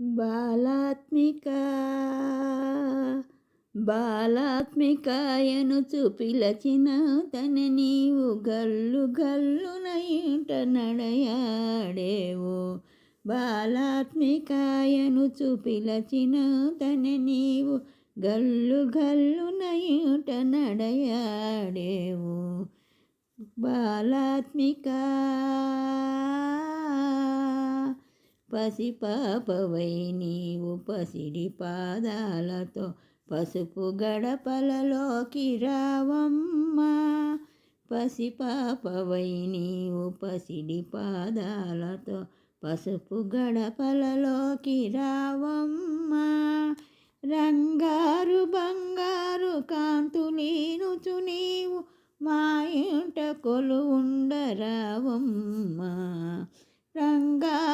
బాలాత్మిక బాలాత్మిక ఎనుచు పిలచిన తన నీవు గల్లు గల్లు నయుట నడయాడేవు. బాలాత్మికాయను చూపిలచిన తన నీవు గల్లు గల్లు నయుట నడయాడేవు. బాలాత్మిక పసిపాపవై నీవు పసిడి పాదాలతో పసుపు గడపలలోకి రావమ్మా పసిపాపవై నీవు పసిడి పాదాలతో పసుపు గడపలలోకి రావమ్మా రంగారు బంగారు కాంతులీనుచు నీవు మా ఇంట కొలు ఉండరావమ్మా రంగారు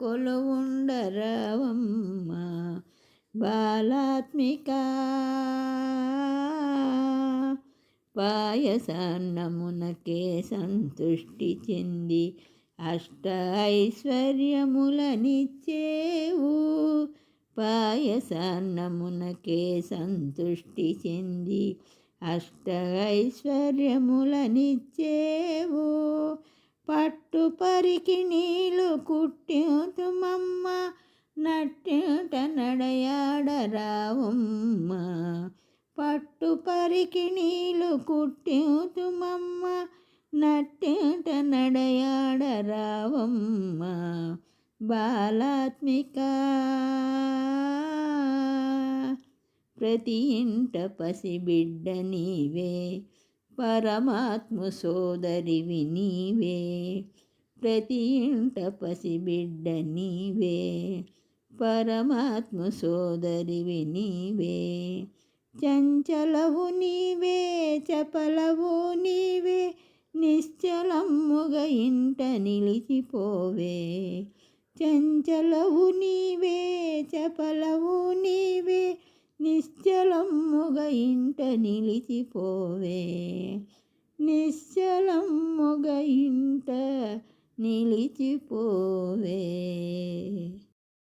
కొలువుండరవమ్మ. బాలాత్మిక పాయసాన్నమునకే సంతుష్టి చెంది అష్ట ఐశ్వర్యములనిచ్చేవు పాయసాన్నమునకే సంతుష్టి చెంది అష్ట ఐశ్వర్యములనిచ్చేవు పట్టు పరికి నీళ్ళు కుట్టితుమమ్మ నట్టిట నడయాడరావమ్మ పట్టు పరికి నీళ్ళు కుట్టితుమమ్మ నట్టిట నడయాడరావమ్మ బాలాత్మిక ప్రతి ఇంట పసిబిడ్డ నీవే పరమాత్మ సోదరివి నీవే ప్రతి ఇంట పసిబిడ్డ నీవే. పరమాత్మ సోదరివి నీవే చంచలవు నీవే చపలవు నీవే. నిశ్చలమ్ముగ ఇంట నిలిచిపోవే. చంచలవు నీవే చపలవు నీవే. నిశ్చలమ్ముగ ఇంట నిలిచిపోవే. నిశ్చలమ్ముగ ఇంట నిలిచిపోవే.